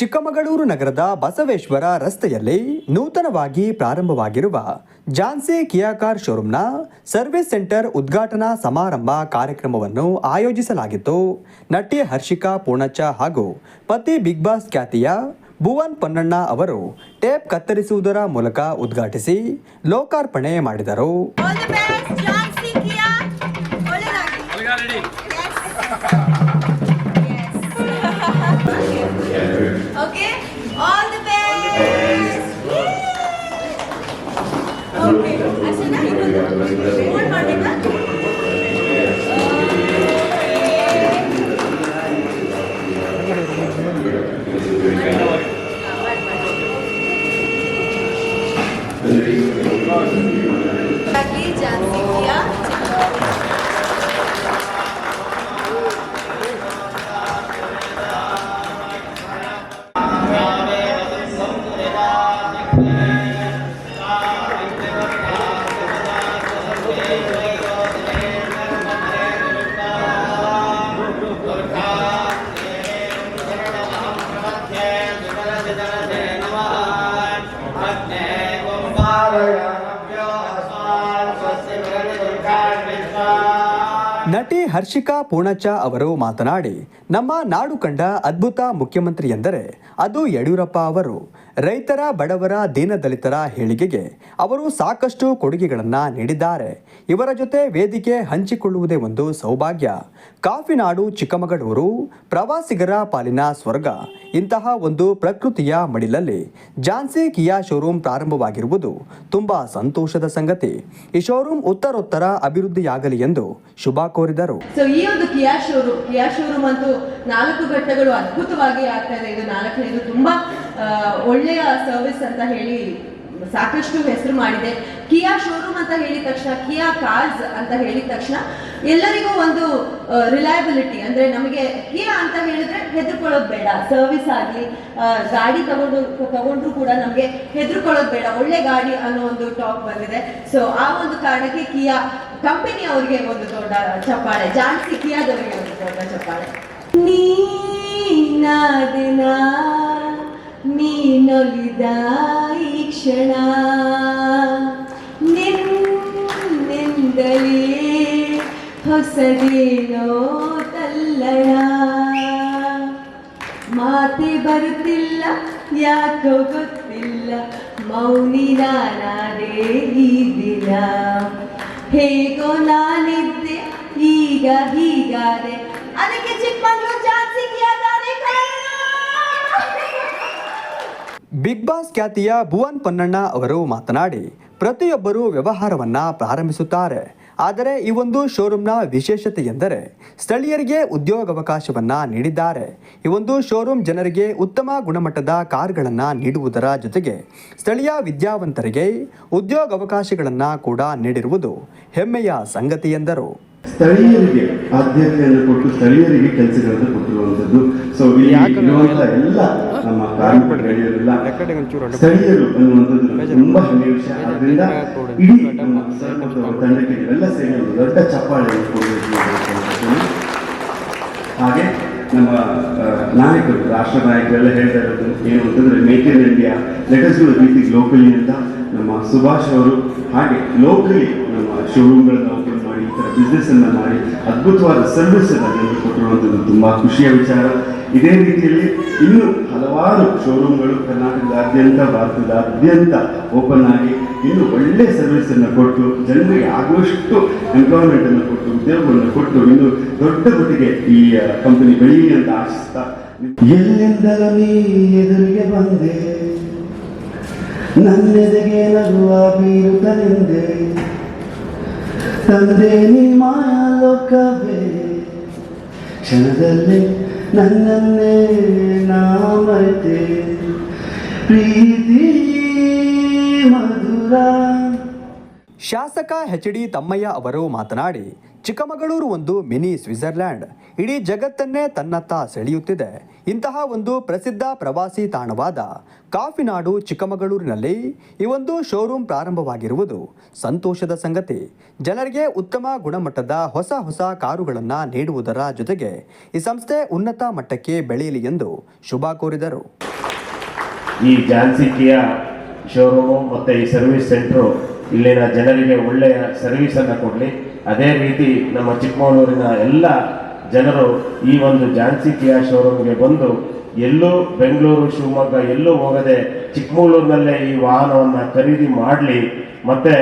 ಚಿಕ್ಕಮಗಳೂರು ನಗರದ ಬಸವೇಶ್ವರ ರಸ್ತೆಯಲ್ಲಿ ನೂತನವಾಗಿ ಪ್ರಾರಂಭವಾಗಿರುವ ಜಾನ್ಸಿ ಕಿಯಾ ಕಾರ್ ಶೋರೂಮ್ನ ಸರ್ವಿಸ್ ಸೆಂಟರ್ ಉದ್ಘಾಟನಾ ಸಮಾರಂಭ ಕಾರ್ಯಕ್ರಮವನ್ನು ಆಯೋಜಿಸಲಾಗಿತ್ತು. ನಟಿ ಹರ್ಷಿಕಾ ಪೂರ್ಣಚ್ಚ ಹಾಗೂ ಪತಿ ಬಿಗ್ ಬಾಸ್ ಖ್ಯಾತಿಯ ಭುವನ್ ಪೊನ್ನಣ್ಣ ಅವರು ಟೇಪ್ ಕತ್ತರಿಸುವುದರ ಮೂಲಕ ಉದ್ಘಾಟಿಸಿ ಲೋಕಾರ್ಪಣೆ ಮಾಡಿದರು. Gracias. ನಟಿ ಹರ್ಷಿಕಾ ಪೂರ್ಣಚ್ಚ ಅವರು ಮಾತನಾಡಿ, ನಮ್ಮ ನಾಡು ಕಂಡ ಅದ್ಭುತ ಮುಖ್ಯಮಂತ್ರಿ ಎಂದರೆ ಅದು ಯಡಿಯೂರಪ್ಪ ಅವರು. ರೈತರ ಬಡವರ ದೀನದಲಿತರ ಹೇಳಿಕೆಗೆ ಅವರು ಸಾಕಷ್ಟು ಕೊಡುಗೆಗಳನ್ನು ನೀಡಿದ್ದಾರೆ. ಇವರ ಜೊತೆ ವೇದಿಕೆ ಹಂಚಿಕೊಳ್ಳುವುದೇ ಒಂದು ಸೌಭಾಗ್ಯ. ಕಾಫಿನಾಡು, ಚಿಕ್ಕಮಗಳೂರು, ಪ್ರವಾಸಿಗರ ಪಾಲಿನ ಸ್ವರ್ಗ. ಇಂತಹ ಒಂದು ಪ್ರಕೃತಿಯ ಮಡಿಲಲ್ಲಿ ಝಾನ್ಸಿ ಕಿಯಾ ಶೋರೂಮ್ ಪ್ರಾರಂಭವಾಗಿರುವುದು ತುಂಬಾ ಸಂತೋಷದ ಸಂಗತಿ. ಈ ಶೋರೂಮ್ ಉತ್ತರೋತ್ತರ ಅಭಿವೃದ್ಧಿಯಾಗಲಿ ಎಂದು ಶುಭ ಕೋರಿದರು. ಸೊ ಈ ಒಂದು ಕಿಯಾ ಶೋರೂಮ್ ಕಿಯಾ ಶೋರೂಮ್ ಅಂತೂ ನಾಲ್ಕು ಘಟ್ಟಗಳು ಅದ್ಭುತವಾಗಿ ಆಗ್ತಾ ಇದೆ. ಇದು ನಾಲ್ಕನೇದು ತುಂಬಾ ಒಳ್ಳೆಯ ಸರ್ವಿಸ್ ಅಂತ ಹೇಳಿ ಸಾಕಷ್ಟು ಹೆಸರು ಮಾಡಿದೆ. ಕಿಯಾ ಶೋರೂಮ್ ಅಂತ ಹೇಳಿದ ತಕ್ಷಣ, ಕಿಯಾ ಕಾರ್ಸ್ ಅಂತ ಹೇಳಿದ ತಕ್ಷಣ ಎಲ್ಲರಿಗೂ ಒಂದು ರಿಲಯಬಿಲಿಟಿ ಅಂದ್ರೆ ನಮಗೆ ಕಿಯಾ ಅಂತ ಹೇಳಿದ್ರೆ ಹೆದರ್ಕೊಳ್ಳೋದು ಬೇಡ. ಸರ್ವಿಸ್ ಆಗಲಿ ಗಾಡಿ ತಗೊಂಡು, ತಗೊಂಡ್ರು ಕೂಡ ನಮಗೆ ಹೆದರ್ಕೊಳ್ಳೋದು ಬೇಡ. ಒಳ್ಳೆ ಗಾಡಿ ಅನ್ನೋ ಒಂದು ಟಾಕ್ ಬಂದಿದೆ. ಸೊ ಆ ಒಂದು ಕಾರಣಕ್ಕೆ ಕಿಯಾ ಕಂಪನಿ ಅವರಿಗೆ ಒಂದು ದೊಡ್ಡ ಚಪ್ಪಾಳೆ, ಜಾಸ್ತಿ ಕಿಯಾದವರಿಗೆ ಒಂದು ದೊಡ್ಡ ಚಪ್ಪಾಳೆ. ನೀನೊಲಿದ ಈ ಕ್ಷಣ. ಹೊಸದೇನೋ ತಲ್ಲಣ ಮಾತೆ ಬರುತ್ತಿಲ್ಲ, ಯಾಕೋ ಗೊತ್ತಿಲ್ಲ, ಮೌನಿ ನಾನಾದೆ ಈ ದಿನ. ಹೇಗೋ ನಾನಿದ್ದೆ, ಈಗ ಹೀಗಾದೆ. ಅದಕ್ಕೆ ಚಿಕ್ಕಮಗಳೂರು ಬಿಗ್ ಬಾಸ್ ಖ್ಯಾತಿಯ ಭುವನ್ ಪೊನ್ನಣ್ಣ ಅವರು ಮಾತನಾಡಿ, ಪ್ರತಿಯೊಬ್ಬರು ವ್ಯವಹಾರವನ್ನ ಪ್ರಾರಂಭಿಸುತ್ತಾರೆ. ಆದರೆ ಈ ಒಂದು ಶೋರೂಮ್ನ ವಿಶೇಷತೆ ಎಂದರೆ ಸ್ಥಳೀಯರಿಗೆ ಉದ್ಯೋಗಾವಕಾಶವನ್ನು ನೀಡಿದ್ದಾರೆ. ಈ ಒಂದು ಶೋರೂಮ್ ಜನರಿಗೆ ಉತ್ತಮ ಗುಣಮಟ್ಟದ ಕಾರ್ಗಳನ್ನು ನೀಡುವುದರ ಜೊತೆಗೆ ಸ್ಥಳೀಯ ವಿದ್ಯಾವಂತರಿಗೆ ಉದ್ಯೋಗಾವಕಾಶಗಳನ್ನು ಕೂಡ ನೀಡಿರುವುದು ಹೆಮ್ಮೆಯ ಸಂಗತಿ ಎಂದರು. ಸ್ಥಳೀಯರಿಗೆ ಆದ್ಯತೆಯನ್ನು ಕೊಟ್ಟು ಸ್ಥಳೀಯರಿಗೆ ಕೆಲಸಗಳನ್ನು ಕೊಟ್ಟಿರುವಂಥದ್ದು. ಸೊ ಇರುವಂತಹ ಇರುವಂತ ಎಲ್ಲ ನಮ್ಮ ಕಾರ್ಮಿಕ ಗೆಳೆಯರೆಲ್ಲ ಸ್ಥಳೀಯರು ಅನ್ನುವಂಥದ್ದು ತುಂಬಾ ಹೆಮ್ಮೆಯ ವಿಷಯ. ಆದ್ರಿಂದ ಇಡೀ ನಮ್ಮ ತಂಡಕ್ಕೆ ಎಲ್ಲ ಸೇರಿ ಒಂದು ದೊಡ್ಡ ಚಪ್ಪಾಳೆಯನ್ನು ಕೊಡಬೇಕು ಹಾಗೆ ನಮ್ಮ ನಾಯಕರು ರಾಷ್ಟ್ರ ನಾಯಕರೆಲ್ಲ ಹೇಳ್ತಾ ಇರೋದು ಏನು ಅಂತಂದ್ರೆ make in India let's do ರೀತಿ ಲೋಕಲಿ ಅಂತ ನಮ್ಮ ಸುಭಾಷ್ ಅವರು ಹಾಗೆ ಲೋಕಲಿ ನಮ್ಮ ಶೋರೂಮ್ಗಳನ್ನ ಓಪನ್ ಮಾಡಿ ಅದ್ಭುತವಾದ ಸರ್ವಿಸ್ ಅನ್ನು ಜನರಿಗೆ ಕೊಟ್ಟಿರುವಂಥದ್ದು ತುಂಬಾ ಖುಷಿಯ ವಿಚಾರ. ಇದೇ ರೀತಿಯಲ್ಲಿ ಇನ್ನು ಹಲವಾರು ಶೋರೂಮ್ಗಳು ಕರ್ನಾಟಕದಾದ್ಯಂತ ಭಾರತದಾದ್ಯಂತ ಓಪನ್ ಆಗಿ ಇನ್ನು ಒಳ್ಳೆ ಸರ್ವಿಸ್ ಅನ್ನು ಕೊಟ್ಟು, ಜನರಿಗೆ ಆಗುವಷ್ಟು ಎಂಪ್ಲಾಯ್ಮೆಂಟ್ ಅನ್ನು ಕೊಟ್ಟು ಉದ್ಯೋಗವನ್ನು ಕೊಟ್ಟು, ಇನ್ನು ದೊಡ್ಡ ಮಟ್ಟಿಗೆ ಈ ಕಂಪನಿ ಬೆಳೀಲಿ ಅಂತ ಆಶಿಸ್ತಾ ಎಲ್ಲಿಂದಲೂ ಎದುರಿಗೆ ಬಂದೆ? ನನ್ನೆದೆಗೆ ನಗುವ ಬೀರುತ್ತನೆಂದೆ ತಂದೆ ನೀ ಮಾಯಾ ಲೋಕವೇ, ಕ್ಷಣದಲ್ಲಿ ನನ್ನನ್ನೇ ನಾಮತೆ ಪ್ರೀತಿ ಮಧುರ. ಶಾಸಕ ಎಚ್ ಡಿ ತಮ್ಮಯ್ಯ ಅವರು ಮಾತನಾಡಿ ಚಿಕ್ಕಮಗಳೂರು ಒಂದು ಮಿನಿ ಸ್ವಿಟ್ಜರ್ಲ್ಯಾಂಡ್. ಇಡೀ ಜಗತ್ತನ್ನೇ ತನ್ನತ್ತ ಸೆಳೆಯುತ್ತಿದೆ. ಇಂತಹ ಒಂದು ಪ್ರಸಿದ್ಧ ಪ್ರವಾಸಿ ತಾಣವಾದ ಕಾಫಿನಾಡು ಚಿಕ್ಕಮಗಳೂರಿನಲ್ಲಿ ಈ ಒಂದು ಶೋರೂಮ್ ಪ್ರಾರಂಭವಾಗಿರುವುದು ಸಂತೋಷದ ಸಂಗತಿ. ಜನರಿಗೆ ಉತ್ತಮ ಗುಣಮಟ್ಟದ ಹೊಸ ಹೊಸ ಕಾರುಗಳನ್ನು ನೀಡುವುದರ ಜೊತೆಗೆ ಈ ಸಂಸ್ಥೆ ಉನ್ನತ ಮಟ್ಟಕ್ಕೆ ಬೆಳೆಯಲಿ ಎಂದು ಶುಭ ಕೋರಿದರು. ಈ ಜಾನ್ಸಿಕಿಯ ಶೋರೂಮು ಮತ್ತು ಈ ಸರ್ವಿಸ್ ಸೆಂಟ್ರು ಇಲ್ಲಿನ ಜನರಿಗೆ ಒಳ್ಳೆಯ ಸರ್ವಿಸನ್ನು ಕೊಡಲಿ. ಅದೇ ರೀತಿ ನಮ್ಮ ಚಿಕ್ಕಮಗಳೂರಿನ ಎಲ್ಲ ಜನರು ಈ ಒಂದು ಜಾನ್ಸಿ ಕಿಯಾ ಶೋರೂಮ್ಗೆ ಬಂದು ಎಲ್ಲೂ ಬೆಂಗಳೂರು, ಶಿವಮೊಗ್ಗ ಎಲ್ಲೂ ಹೋಗದೆ ಚಿಕ್ಕಮಗಳೂರಿನಲ್ಲೇ ಈ ವಾಹನವನ್ನು ಖರೀದಿ ಮಾಡಲಿ. ಮತ್ತೆ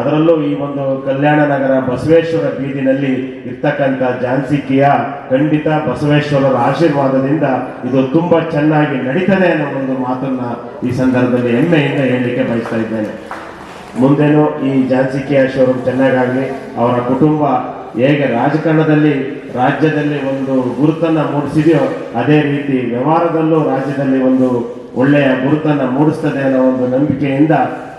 ಅದರಲ್ಲೂ ಈ ಒಂದು ಕಲ್ಯಾಣ ನಗರ ಬಸವೇಶ್ವರ ಬೀದಿನಲ್ಲಿ ಇರ್ತಕ್ಕಂಥ ಝಾನ್ಸಿ ಕಿಯಾ ಖಂಡಿತ ಬಸವೇಶ್ವರರ ಆಶೀರ್ವಾದದಿಂದ ಇದು ತುಂಬಾ ಚೆನ್ನಾಗಿ ನಡೀತದೆ ಅನ್ನೋ ಒಂದು ಮಾತನ್ನ ಈ ಸಂದರ್ಭದಲ್ಲಿ ಹೆಮ್ಮೆಯಿಂದ ಹೇಳಲಿಕ್ಕೆ ಬಯಸ್ತಾ ಇದ್ದೇನೆ. ಮುಂದೇನು ಈ ಝಾನ್ಸಿ ಆರ್ ಶೋರೂಮ್ ಚೆನ್ನಾಗಾಗಲಿ, ಅವರ ಕುಟುಂಬ ಹೇಗೆ ರಾಜಕಾರಣದಲ್ಲಿ, ರಾಜ್ಯದಲ್ಲಿ ಒಂದು ಗುರುತನ್ನು ಮೂಡಿಸಿದೆಯೋ ಅದೇ ರೀತಿ ವ್ಯವಹಾರದಲ್ಲೂ ರಾಜ್ಯದಲ್ಲಿ ಒಂದು ಒಳ್ಳೆಯ ಗುರುತನ್ನು ಮೂಡಿಸ್ತದೆ ಅನ್ನೋ ಒಂದು ನಂಬಿಕೆಯಿಂದ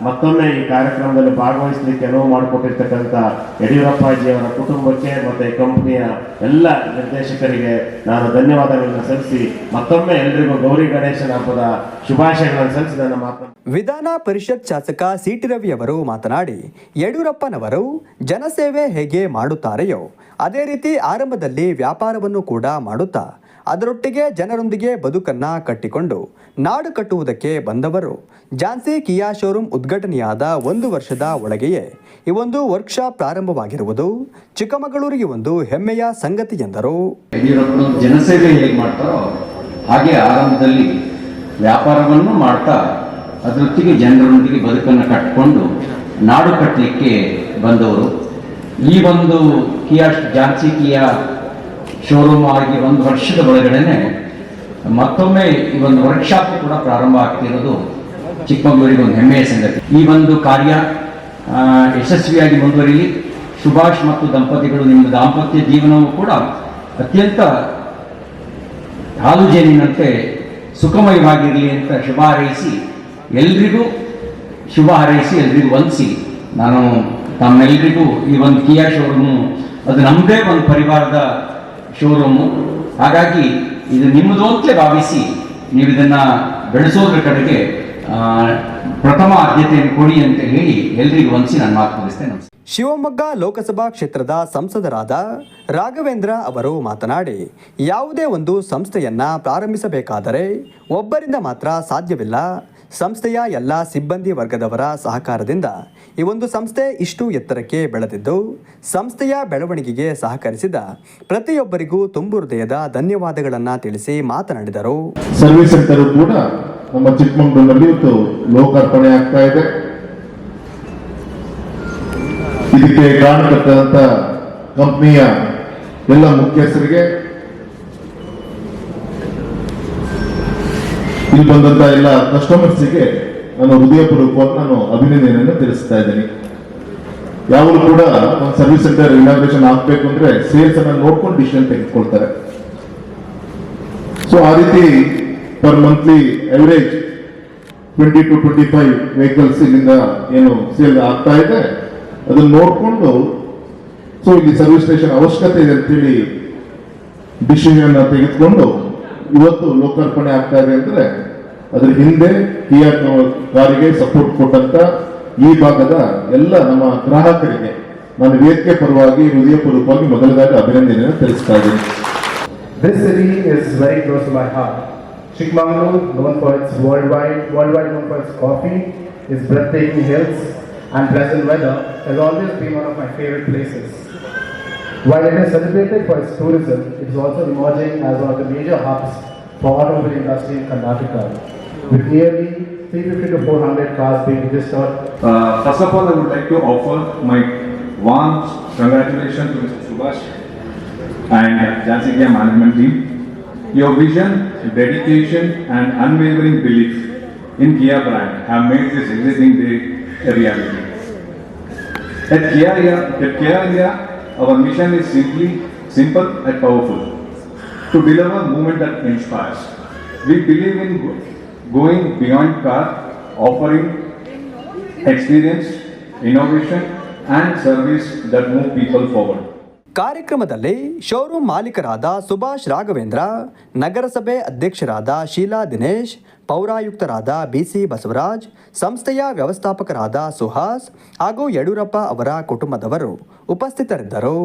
ಮತ್ತೊಮ್ಮೆ ಈ ಕಾರ್ಯಕ್ರಮದಲ್ಲಿ ಭಾಗವಹಿಸಲಿಕ್ಕೆ ಅನುವು ಮಾಡಿಕೊಟ್ಟಿರ್ತಕ್ಕಂಥ ಯಡಿಯೂರಪ್ಪಾಜಿಯವರ ಕುಟುಂಬಕ್ಕೆ ಮತ್ತೆ ಕಂಪನಿಯ ಎಲ್ಲ ನಿರ್ದೇಶಕರಿಗೆ ನಾನು ಧನ್ಯವಾದಗಳನ್ನು ಸಲ್ಲಿಸಿ ಮತ್ತೊಮ್ಮೆ ಎಲ್ರಿಗೂ ಗೌರಿ ಗಣೇಶನ ಹಬ್ಬದ ಶುಭಾಶಯಗಳನ್ನು ಸಲ್ಲಿಸಿ ನನ್ನ ಮಾತನ್ನು ವಿಧಾನ ಪರಿಷತ್ ಶಾಸಕ ಸಿಟಿ ರವಿ ಅವರು ಮಾತನಾಡಿ, ಯಡಿಯೂರಪ್ಪನವರು ಜನಸೇವೆ ಹೇಗೆ ಮಾಡುತ್ತಾರೆಯೋ, ಅದೇ ರೀತಿ ಆರಂಭದಲ್ಲಿ ವ್ಯಾಪಾರವನ್ನು ಕೂಡ ಮಾಡುತ್ತಾ, ಅದರೊಟ್ಟಿಗೆ ಜನರೊಂದಿಗೆ ಬದುಕನ್ನ ಕಟ್ಟಿಕೊಂಡು, ನಾಡು ಕಟ್ಟುವುದಕ್ಕೆ ಬಂದವರು, ಝಾನ್ಸಿ ಕಿಯಾ ಶೋರೂಮ್ ಉದ್ಘಾಟನೆಯಾದ ಒಂದು ವರ್ಷದ ಒಳಗೆಯೇ ಈ ಒಂದು ವರ್ಕ್ಶಾಪ್ ಪ್ರಾರಂಭವಾಗಿರುವುದು. ಚಿಕ್ಕಮಗಳೂರಿಗೆ ಒಂದು ಹೆಮ್ಮೆಯ ಸಂಗತಿ ಎಂದರು. ಜನಸೇವೆ ಹೇಗೆ ಮಾಡ್ತಾರೋ ಹಾಗೆ ಆರಂಭದಲ್ಲಿ ವ್ಯಾಪಾರವನ್ನು ಮಾಡ್ತಾ ಅದರೊತ್ತಿಗೆ ಜನರೊಂದಿಗೆ ಬದುಕನ್ನು ಕಟ್ಟಿಕೊಂಡು ನಾಡು ಕಟ್ಟಲಿಕ್ಕೆ ಬಂದವರು. ಈ ಒಂದು ಕಿಯಾ ಜಾನ್ಸಿ ಕಿಯಾ ಶೋರೂಮ್ ಆಗಿ ಒಂದು ವರ್ಷದ ಒಳಗಡೆನೆ ಮತ್ತೊಮ್ಮೆ ಈ ಒಂದು ವರ್ಕ್ಶಾಪ್ ಕೂಡ ಪ್ರಾರಂಭ ಆಗ್ತಿರೋದು ಚಿಕ್ಕಮಗಳೂರಿಗೆ ಒಂದು ಹೆಮ್ಮೆಯ ಸಂಗತಿ. ಈ ಒಂದು ಕಾರ್ಯ ಯಶಸ್ವಿಯಾಗಿ ಮುಂದುವರಿಲಿ. ಸುಭಾಷ್ ಮತ್ತು ದಂಪತಿಗಳು ನಿಮ್ಮ ದಾಂಪತ್ಯ ಜೀವನವು ಕೂಡ ಅತ್ಯಂತ ಹಾಲು ಜೇನಿನಂತೆ ಸುಖಮಯವಾಗಿರಲಿ ಅಂತ ಶುಭ ಹಾರೈಸಿ, ಎಲ್ರಿಗೂ ಶುಭ ಹಾರೈಸಿ, ಎಲ್ರಿಗೂ ವಂದಿಸಿ. ನಾನು ತಮ್ಮೆಲ್ಲರಿಗೂ ಈ ಒಂದು ಕಿಯಾ ಶೋರೂಮು, ಅದು ನಮ್ಮದೇ ಒಂದು ಪರಿವಾರದ ಶೋರೂಮು. ಹಾಗಾಗಿ ಇದು ನಿಮ್ಮದು ಭಾವಿಸಿ ನೀವು ಇದನ್ನು ಬೆಳೆಸೋದ್ರ ಕಡೆಗೆ ಪ್ರಥಮ ಆದ್ಯತೆಯನ್ನು ಕೊಡಿ ಅಂತ ಹೇಳಿ ಎಲ್ರಿಗೂ ವಂಚಿ ನಾನು ಮಾತು ಮುಗಿಸ್ತೇನೆ. ಶಿವಮೊಗ್ಗ ಲೋಕಸಭಾ ಕ್ಷೇತ್ರದ ಸಂಸದರಾದ ರಾಘವೇಂದ್ರ ಅವರು ಮಾತನಾಡಿ, ಯಾವುದೇ ಒಂದು ಸಂಸ್ಥೆಯನ್ನ ಪ್ರಾರಂಭಿಸಬೇಕಾದರೆ ಒಬ್ಬರಿಂದ ಮಾತ್ರ ಸಾಧ್ಯವಿಲ್ಲ. ಸಂಸ್ಥೆಯ ಎಲ್ಲ ಸಿಬ್ಬಂದಿ ವರ್ಗದವರ ಸಹಕಾರದಿಂದ ಈ ಒಂದು ಸಂಸ್ಥೆ ಇಷ್ಟು ಎತ್ತರಕ್ಕೆ ಬೆಳೆದಿದ್ದು, ಸಂಸ್ಥೆಯ ಬೆಳವಣಿಗೆಗೆ ಸಹಕರಿಸಿದ ಪ್ರತಿಯೊಬ್ಬರಿಗೂ ತುಂಬು ಹೃದಯದ ಧನ್ಯವಾದಗಳನ್ನು ತಿಳಿಸಿ ಮಾತನಾಡಿದರು. ಸರ್ವಿಸ್ ಸೆಂಟರ್ ಕೂಡ ನಮ್ಮ ಚಿಕ್ಕಮಗಳೂರಿನಲ್ಲಿ ಇವತ್ತು ಲೋಕಾರ್ಪಣೆ ಆಗ್ತಾ ಇದೆ. ಇದಕ್ಕೆ ಕಾರಣಕರ್ತಂತ ಕಂಪನಿಯ ಎಲ್ಲ ಮುಖ್ಯಸ್ಥರಿಗೆ ಇಲ್ಲಿ ಬಂದಂತ ಎಲ್ಲ ಕಸ್ಟಮರ್ಸ್ಗೆ ನಾನು ಹೃದಯಪೂರ್ವಕವಾಗಿ ನಾನು ಅಭಿನಂದನೆಯನ್ನು ತಿಳಿಸ್ತಾ ಇದ್ದೀನಿ. ಯಾವಾಗಲೂ ಕೂಡ ಒಂದು ಸರ್ವಿಸ್ ಸೆಂಟರ್ ಇನಾಗ್ರೇಷನ್ ಆಗ್ಬೇಕು ಅಂದ್ರೆ ಸೇಲ್ಸ್ ಅನ್ನ ನೋಡ್ಕೊಂಡು ಡಿಸಿಷನ್ ತೆಗೆದುಕೊಳ್ತಾರೆ. ಸೊ ಆ ರೀತಿ per monthly average twenty two twenty five vehicles ಇಲ್ಲಿಂದ ಏನು ಸೇಲ್ ಆಗ್ತಾ ಇದೆ. ಅದನ್ನ ನೋಡಿಕೊಂಡು ಸೊ ಇಲ್ಲಿ ಸರ್ವಿಸ್ ಸ್ಟೇಷನ್ ಅವಶ್ಯಕತೆ ಇದೆ ಅಂತೇಳಿ ಡಿಸಿಷನ್ ತೆಗೆದುಕೊಂಡು ಇವತ್ತು ಲೋಕಾರ್ಪಣೆ ಆಗ್ತಾ ಇದೆ ಅಂದ್ರೆ ಅದ್ರ ಹಿಂದೆ ಈ ಕಾರಿಗೆ ಸಪೋರ್ಟ್ ಕೊಟ್ಟಂತ ಈ ಭಾಗದ ಎಲ್ಲ ನಮ್ಮ ಗ್ರಾಹಕರಿಗೆ ನಾನು ವೇದಿಕೆ ಪರವಾಗಿ ಹೃದಯಪೂರ್ವಕವಾಗಿ ಮೊದಲದಾಗಿ ಅಭಿನಂದನೆಯನ್ನು ತಿಳಿಸ್ತಾ ಇದ್ದೀನಿ This city is very close to my heart. Chikmagalur, known for its worldwide, worldwide known for its coffee, its breathtaking hills and pleasant weather, has always been one of my favorite places. While it is celebrated for its tourism, it is also emerging as one of the major hubs for automobile industry in Karnataka, with nearly 350 to 400 cars being registered Uh, First of all, I would like to offer my warm congratulations to Mr. Subhash and Jhansi Kia management team. Your vision, dedication and unwavering belief in Kia brand have made this existing day a reality. At Kia, India- at Kia India, our mission is simply simple and powerful. To deliver movement that inspires. We believe in go- going beyond car, offering experience, innovation, and service that move people forward. ಕಾರ್ಯಕ್ರಮದಲ್ಲಿ showroom ಮಾಲೀಕರಾದ ಸುಭಾಷ್ ರಾಘವೇಂದ್ರ ನಗರಸಭೆ ಅಧ್ಯಕ್ಷರಾದ ಶೀಲಾ ದಿನೇಶ್ ಪೌರಾಯುಕ್ತರಾದ ಬಿಸಿ ಬಸವರಾಜ್ ಸಂಸ್ಥೆಯ ವ್ಯವಸ್ಥಾಪಕರಾದ ಸುಹಾಸ್ ಹಾಗೂ ಯಡಿಯೂರಪ್ಪ ಅವರ ಕುಟುಂಬದವರು ಉಪಸ್ಥಿತರಿದ್ದರು